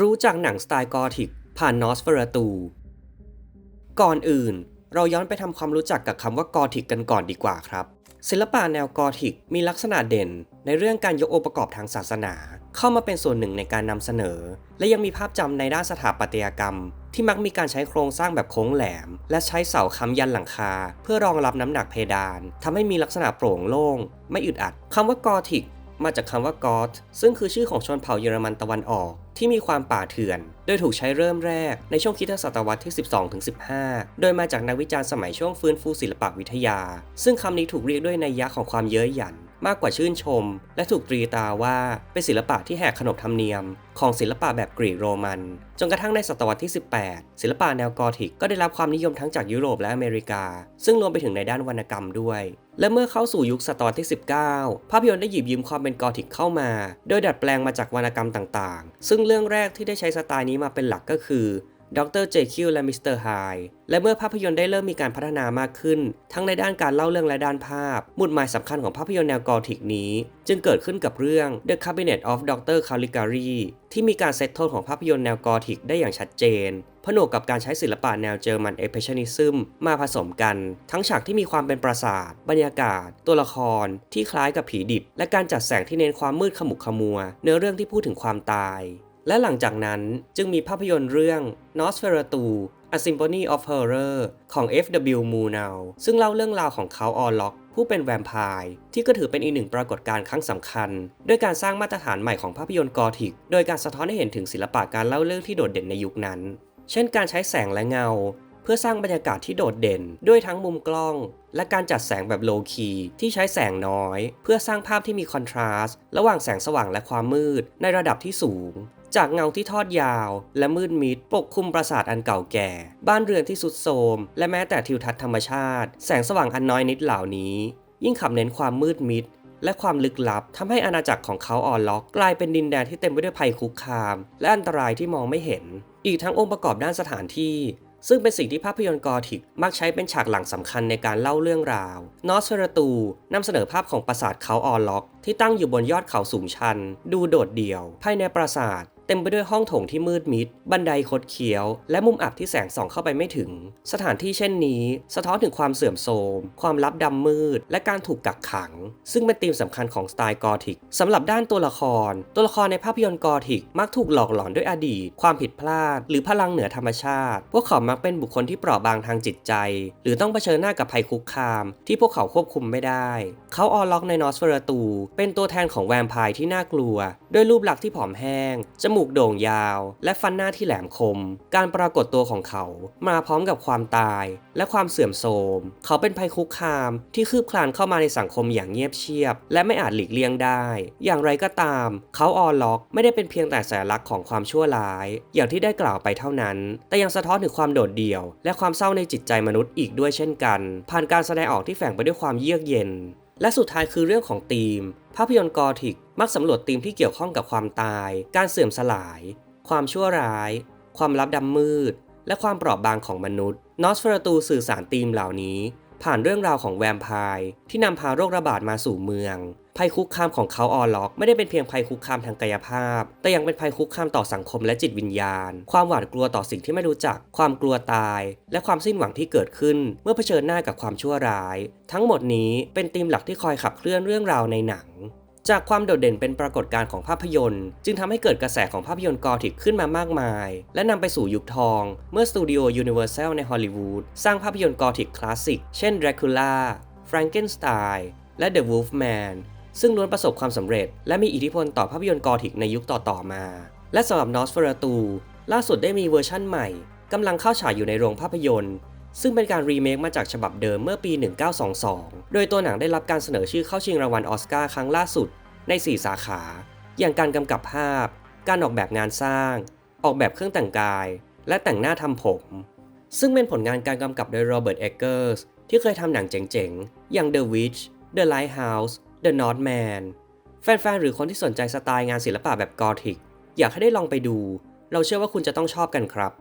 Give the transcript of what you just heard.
รู้จักหนังสไตล์กอธิกผ่านนอสเฟราตู ก่อนอื่น เราย้อนไปทำความรู้จักกับคำว่ากอธิกกันก่อนดีกว่าครับ ศิลปะแนวกอธิกมีลักษณะเด่น ในเรื่องการยกองค์ประกอบทางศาสนา เข้ามาเป็นส่วนหนึ่งในการนำเสนอ และยังมีภาพจำในด้านสถาปัตยกรรม ที่มักมีการใช้โครงสร้างแบบโค้งแหลม และใช้เสาค้ำยันหลังคา เพื่อรองรับน้ำหนักเพดานทำให้มีลักษณะโปร่งโล่ง ไม่อึดอัดคำว่ากอธิก มาจากคำว่ากอธซึ่งคือชื่อของชนเผ่าเยอรมันตะวันออก ที่มีความป่าเถื่อน โดยถูกใช้เริ่มแรกในช่วงคริสตศตวรรษที่ 12-15 โดยมาจากนักวิจารณ์สมัยช่วงฟื้นฟูศิลปวิทยา ซึ่งคำนี้ถูกเรียกด้วยนัยยะของความเย้ยหยัน มากกว่าชื่นชม และถูกตรีตาว่าเป็นศิลปะที่แหกขนบธรรมเนียม ของศิลปะแบบกรีกโรมัน จนกระทั่งในศตวรรษที่ 18 ศิลปะแนวกอธิกก็ได้รับความนิยมทั้งจากยุโรปและอเมริกา ซึ่งรวมไปถึงในด้านวรรณกรรมด้วย และเมื่อเข้าสู่ยุคศตวรรษที่ 19 ภาพยนตร์ได้หยิบยืมความเป็นกอธิกเข้ามา โดยดัดแปลงมาจากวรรณกรรมต่างๆ ซึ่งเรื่องแรกที่ได้ใช้สไตล์นี้มาเป็นหลักก็คือ ดรเจคิวและมิสเตอร์ไฮและเมื่อภาพยนตร์ได้เริ่มมีการพัฒนามากขึ้น ทั้งในด้านการเล่าเรื่องและด้านภาพมุดหมายสำคัญของภาพยนตร์แนวกอธิกนี้ จึงเกิดขึ้นกับเรื่อง The Cabinet of Dr. Caligari ที่มีการเซตโทนของภาพยนตร์แนวกอธิกได้อย่างชัดเจน ผนวกกับการใช้ศิลปะแนวเจอร์มันเอเพชนิซึมมาผสมกัน ทั้งฉากที่มีความเป็นปราสาท บรรยากาศ ตัวละคร ที่คล้ายกับผีดิบ และการจัดแสงที่เน้นความมืดขมุกขมัว เนื้อเรื่องที่พูดถึงความตาย และหลังจากนั้นจึงมีภาพยนตร์เรื่อง Nosferatu A Symphony of Horror ของ F.W. Murnau ซึ่งเล่าเรื่องราวของเขาออล็อก ผู้เป็นแวมไพร์ที่ก็ถือเป็นอีกหนึ่งปรากฏการณ์ครั้งสำคัญ ด้วยการสร้างมาตรฐานใหม่ของภาพยนตร์กอธิก โดยการสะท้อนให้เห็นถึงศิลปะการเล่าเรื่องที่โดดเด่นในยุคนั้น เช่นการใช้แสงและเงา เพื่อสร้างบรรยากาศที่โดดเด่น ด้วยทั้งมุมกล้อง และการจัดแสงแบบโลคีที่ใช้แสงน้อย เพื่อสร้างภาพที่มีคอนทราสต์ระหว่างแสงสว่างและความมืดในระดับที่สูง จากเงาที่ทอดยาว และมืดมิดปกคลุมปราสาทอันเก่าแก่ บ้านเรือนที่สุดโทรมและแม้แต่ทิวทัศน์ธรรมชาติ แสงสว่างอันน้อยนิดเหล่านี้ ยิ่งขับเน้นความมืดมิดและความลึกลับทำให้อาณาจักรของเขาออนล็อกกลายเป็นดินแดนที่เต็มไปด้วยภัยคุกคาม และอันตรายที่มองไม่เห็น อีกทั้งองค์ประกอบด้านสถานที่ ซึ่งเป็นสิ่งที่ภาพยนตร์กอธิกมักใช้เป็นฉากหลังสำคัญในการเล่าเรื่องราวนอสเฟรตูนำเสนอภาพของปราสาทเขาออล็อก ที่ตั้งอยู่บนยอดเขาสูงชัน ดูโดดเดี่ยว ภายในปราสาทเต็มไปด้วยห้องโถงที่มืดมิด บันไดคดเคี้ยว และมุมอับที่แสงส่องเข้าไปไม่ถึง สถานที่เช่นนี้สะท้อนถึงความเสื่อมโทรม ความลับดำมืด และการถูกกักขัง ซึ่งเป็นธีมสำคัญของสไตล์กอธิกสำหรับด้านตัวละคร ตัวละครในภาพยนตร์กอธิกมักถูกหลอกหลอนด้วยอดีต ความผิดพลาด หรือพลังเหนือธรรมชาติ พวกเขามักเป็นบุคคลที่เปราะบางทางจิตใจ หรือต้องเผชิญหน้ากับภัยคุกคาม ที่พวกเขาควบคุมไม่ได้เขาออล็อกในนอสเฟราตู เป็นตัวแทนของแวมไพร์ที่น่ากลัว ด้วยรูปลักษณ์ที่ผอมแห้ง จมูกโด่งยาว และฟันหน้าที่แหลมคม การปรากฏตัวของเขา มาพร้อมกับความตาย และความเสื่อมโทรม เขาเป็นภัยคุกคามที่คืบคลานเข้ามาในสังคมอย่างเงียบเชียบ และไม่อาจหลีกเลี่ยงได้ อย่างไรก็ตาม เขาออล็อกไม่ได้เป็นเพียงแต่สัญลักษณ์ของความชั่วร้าย อย่างที่ได้กล่าวไปเท่านั้น แต่ยังสะท้อนถึงความโดดเดี่ยว และความเศร้าในจิตใจมนุษย์อีกด้วยเช่นกัน ผ่านการแสดงออกที่แฝงไปด้วยความเยือกเย็น และสุดท้ายคือเรื่องของธีม ภาพยนตร์กอธิกมักสำรวจธีมที่เกี่ยวข้องกับความตาย การเสื่อมสลาย ความชั่วร้าย ความลับดำมืด และความเปราะบางของมนุษย์นอสเฟราตูสื่อสารธีมเหล่านี้ ผ่านเรื่องราวของแวมไพร์ที่นำพาโรคระบาดมาสู่เมือง ภัยคุกคามของเขาออล็อก ไม่ได้เป็นเพียงภัยคุกคามทางกายภาพ แต่ยังเป็นภัยคุกคามต่อสังคมและจิตวิญญาณ ความหวาดกลัวต่อสิ่งที่ไม่รู้จัก ความกลัวตาย และความสิ้นหวังที่เกิดขึ้น เมื่อเผชิญหน้ากับความชั่วร้าย ทั้งหมดนี้เป็นธีมหลักที่คอยขับเคลื่อนเรื่องราวในหนังจากความโดดเด่นเป็นปรากฏการณ์ของภาพยนตร์ จึงทำให้เกิดกระแสของภาพยนตร์กอธิกขึ้นมามากมาย และนำไปสู่ยุคทอง เมื่อสตูดิโอยูนิเวอร์แซลในฮอลลีวูดสร้างภาพยนตร์กอธิกคลาสสิก เช่น Dracula Frankenstein และ The Wolfman ซึ่งล้วนประสบความสำเร็จ และมีอิทธิพลต่อภาพยนตร์กอธิกในยุคต่อๆมา และสำหรับ Nosferatu ล่าสุดได้มีเวอร์ชั่นใหม่กำลังเข้าฉายอยู่ในโรงภาพยนตร์ ซึ่งเป็นการรีเมคมาจากฉบับเดิมเมื่อปี 1922 โดยตัวหนังได้รับการเสนอชื่อเข้าชิงรางวัลออสการ์ครั้งล่าสุดใน 4 สาขา อย่างการกำกับภาพ การออกแบบงานสร้าง ออกแบบเครื่องแต่งกาย และแต่งหน้าทำผม ซึ่งเป็นผลงานการกำกับโดยโรเบิร์ตเอเกอร์สที่เคยทำหนังเจ๋งๆ อย่าง The Witch The Lighthouse The Northman แฟนๆ หรือคนที่สนใจสไตล์งานศิลปะแบบกอธิก อยากให้ได้ลองไปดู เราเชื่อว่าคุณจะต้องชอบกันครับ